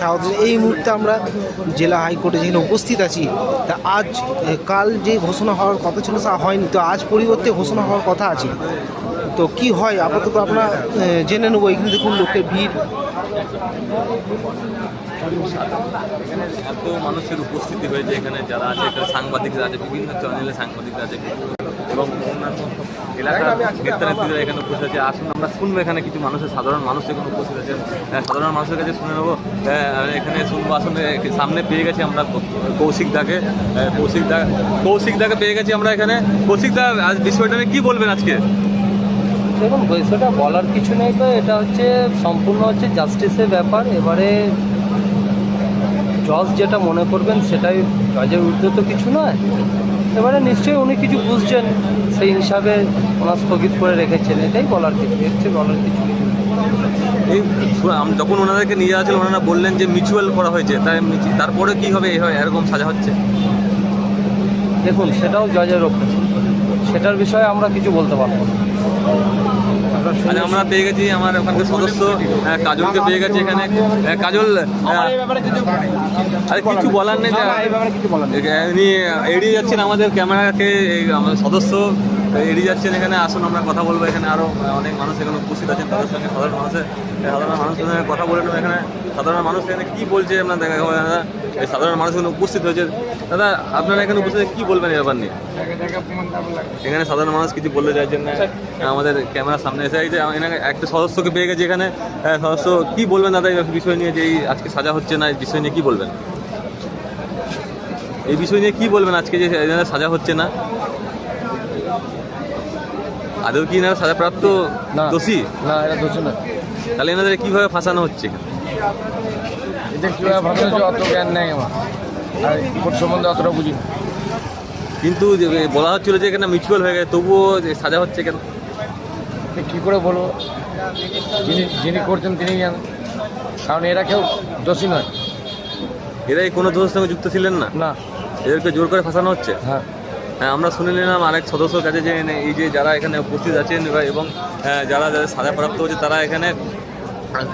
স্বাগত এই মুহূর্তে আমরা জেলা হাইকোর্টে যেখানে উপস্থিত আছি, তা আজ কাল যে ঘোষণা হওয়ার কথা ছিল তা হয়নি। তো আজ পরিবর্তে ঘোষণা হওয়ার কথা আছে। তো কি হয়? আপাতত আমরা জেনে নেব। এখানে দেখুন লোকের ভিড়। এত মানুষের উপস্থিতি হয়েছে এখানে যারা আছে এখানে সাংবাদিকরা আছে বিভিন্ন চ্যানেলে সাংবাদিকরা আছে। এবং অন্যান্য এলাকার নেতা এখানে উপস্থিত আছে। আসুন আমরা শুনব এখানে কিছু মানুষের সাধারণ মানুষ এখানে উপস্থিত আছেন হ্যাঁ, সাধারণ মানুষের কাছে শুনে নেব। হ্যাঁ, এখানে শুনব আসলে সামনে পেয়ে গেছি আমরা কৌশিক দাকে। হ্যাঁ, কৌশিক দা কৌশিক দাকে পেয়ে গেছি আমরা এখানে। কৌশিক দা আজ বিষয়টা কী বলবেন আজকে? দেখুন বিষয়টা বলার কিছু নেই তো। এটা হচ্ছে সম্পূর্ণ হচ্ছে জাস্টিসের ব্যাপার। এবারে জজ যেটা মনে করবেন সেটাই জজের ঊর্ধ্বে তো কিছু নয়। এবারে নিশ্চয়ই উনি কিছু বুঝছেন সেই হিসাবে ওনার স্থগিত করে রেখেছেন এটাই বলার কিছু এর চেয়ে বলার কিছু। এই যখন ওনাদেরকে নিয়ে যাওয়া ছিল ওনারা বললেন যে মিউচুয়াল করা হয়েছে তাই তারপরে কী হবে এই হয় এরকম সাজা হচ্ছে? দেখুন সেটাও জজের ওপর। সেটার বিষয়ে আমরা কিছু বলতে পারব না। আজ আমরা পেয়ে গেছি আমার ওখানকার সদস্য কাজলকে পেয়ে গেছি এখানে। কাজল আরে কিছু বলার নেই উনি এড়িয়ে যাচ্ছেন আমাদের ক্যামেরাকে আমাদের সদস্য। এড়িয়ে যাচ্ছেন এখানে, আসুন, আমরা কথা বলব এখানে। আরও অনেক মানুষ এখানে উপস্থিত আছেন, তাদের সঙ্গে সাধারণ মানুষের সাধারণ মানুষের সঙ্গে কথা বলে নেব এখানে। সাধারণ মানুষ এখানে কী বলছে আপনার দেখা দাদা, এই সাধারণ মানুষ এখানে উপস্থিত হয়েছে। দাদা, আপনারা এখানে উপস্থিত কী বলবেন এই ব্যাপার নিয়ে? এখানে সাধারণ মানুষ কিছু বলতে চাইছেন না। আমাদের ক্যামেরার সামনে এসে যে একটা সদস্যকে পেয়ে গেছে এখানে। সদস্য, কী বলবেন দাদা এই বিষয় নিয়ে যে এই আজকে সাজা হচ্ছে না, এই বিষয় নিয়ে কী বলবেন? এই বিষয় নিয়ে কী বলবেন আজকে যে সাজা হচ্ছে না? আদৌ কি এনারা সাজাপ্রাপ্ত না। দোষী? না এরা দোষী না। তাহলে এনাদের কীভাবে ফাঁসানো হচ্ছে এটা কীভাবে ভাবছে অত জ্ঞান নেই আমার। আর কোর্ট সম্বন্ধে অতটা বুঝি কিন্তু বলা হচ্ছিল যে এখানে মিউচুয়াল হয়ে গেছে তবুও যে সাজা হচ্ছে কেন? কী করে বলব? যিনি যিনি করছেন তিনি জানেন। কারণ এরা কেউ দোষী নয়। এরা এই কোনো দোষের সঙ্গে যুক্ত ছিলেন না? না। এদেরকে জোর করে ফাঁসানো হচ্ছে? হ্যাঁ। আমরা শুনে নিলাম আরেক সদস্যর কাছে যে এই যে যারা এখানে উপস্থিত আছেন এবং আহ, যারা যাদের সাজাপ্রাপ্ত হচ্ছে তারা এখানে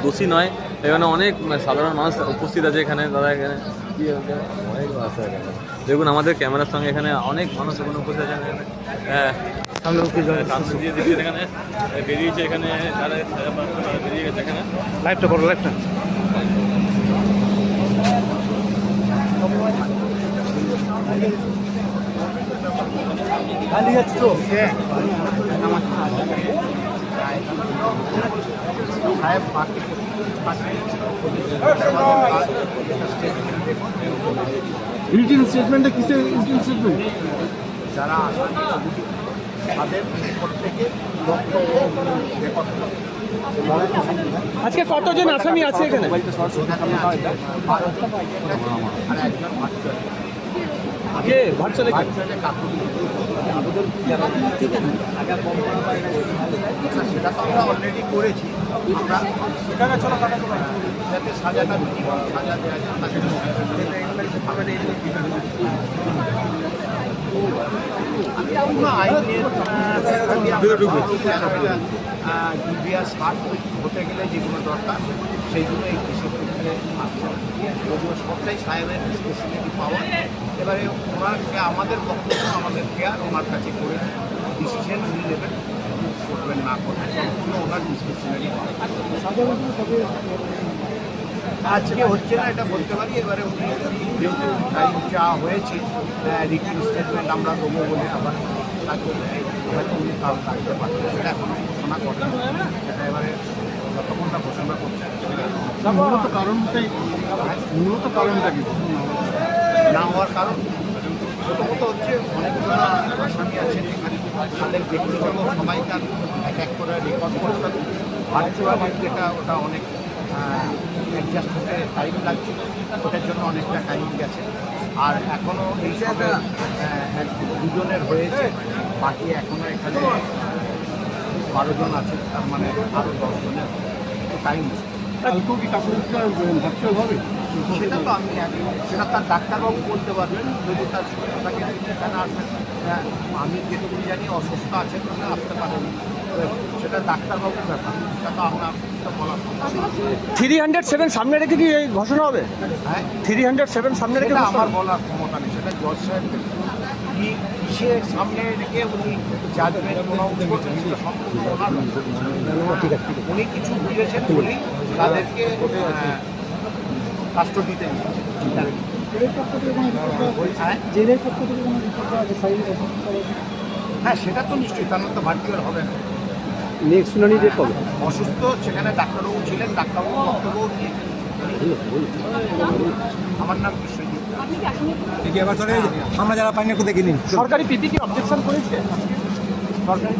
দোষী নয়। এখানে অনেক সাধারণ মানুষ উপস্থিত আছে এখানে তারা এখানে অনেক মানুষ আছে এখানে। দেখুন আমাদের ক্যামেরার সঙ্গে এখানে অনেক মানুষ এখানে উপস্থিত আছেন এখানে। হ্যাঁ। দেখছেন এখানে বেরিয়েছে এখানে যারা সাজাপ্রাপ্ত তারা বেরিয়ে গেছে এখানে। লাইভটা করো লাইভটা রিটিন স্টেটমেন্টে কিসের রিটিন স্টেটমেন্ট যারা তাদের প্রত্যেকে। আজকে কতজন আসামি আছে এখানে? কে ভার্চুয়ালি ভার্চুয়ালে কাকুলি সেটা তো আমরা অলরেডি করেছি। আমরা যাতে সাজাটা দিই, সাজা দেওয়া যায় তাকে কোনো আইনের ডিবিআর ষাট হতে গেলে যেগুলো দরকার সেইগুলো এই কৃষি ওগুলো সবটাই সাহেবের স্পেসিফিক পাওয়া এবারে ওনাকে আমাদের বক্তব্য আমাদের কেয়ার ওনার কাছে করে ডিসিশন উনি নেবেন করবেন না করবেন ওনার ডিসক্রিপশনারি আজকে হচ্ছে না, এটা বলতে পারি। এবারে উনি চাওয়া হয়েছে রিটার্ন স্টেটমেন্ট আমরা দেবো বলে আবার তাকে হয়তো উনি কাল থাকতে পারছেন সেটা এখনও ঘোষণা করেন সেটা এবারে যতক্ষণ না ঘোষণা করছেন মূলত কারণটাই মূলত কারণটা কি? না হওয়ার কারণ প্রথমত হচ্ছে অনেকগুলো আসামি আছেন এখানে। তাদের ব্যক্তিগত সবাইকার এক এক করে রেকর্ড করতে ভার্চুয়াল যেটা ওটা অনেক অ্যাডজাস্ট হতে টাইম লাগছিল। ওটার জন্য অনেকটা টাইম গেছে। আর এখনও এই সবে দুজনের হয়েছে। বাকি এখনও এখানে বারো জন আছে তার মানে আরও দশ জনের একটু টাইম কালকেও কি কাকুরিটা ভার্চুয়াল হবে? সেটা তো আমি সেটা তার ডাক্তারবাবু বলতে পারবেন যদি তার থাকে এখানে আসবেন হ্যাঁ, আমি যেটুকু জানি অসুস্থ আছেন তাহলে আসতে পারেন। সেটা ডাক্তারবাবুর ব্যাপার সেটা তো আমরা তো থ্রি হান্ড্রেড সেভেন সামনে রেখে কি এই ঘোষণা হবে? হ্যাঁ। থ্রি হান্ড্রেড সেভেন সামনে রেখে আমার বলার ক্ষমতা নেই সেটা জজ সাহেবকে কি সামনে রেখে উনি জাজমেন্ট প্রোনাউন্স করছেন সেটা সম্পূর্ণ ওনার ব্যাপার। উনি কিছু বুঝেছেন তাদেরকে কাস্টডিতে নিয়েছেন হ্যাঁ? হ্যাঁ সেটা তো নিশ্চয়ই তার তো ভার্চুয়াল হবে না। নেক্সট শুনানি ডেট কবে? অসুস্থ সেখানে ডাক্তারবাবু ছিলেন ডাক্তারবাবু বক্তব্য দিয়েছেন। আমার নাম বিশ্বজিৎ। আমরা যারা পাইনি কোথায় কিনি সরকারি পিপি কি অবজেকশন করেছে? সরকারি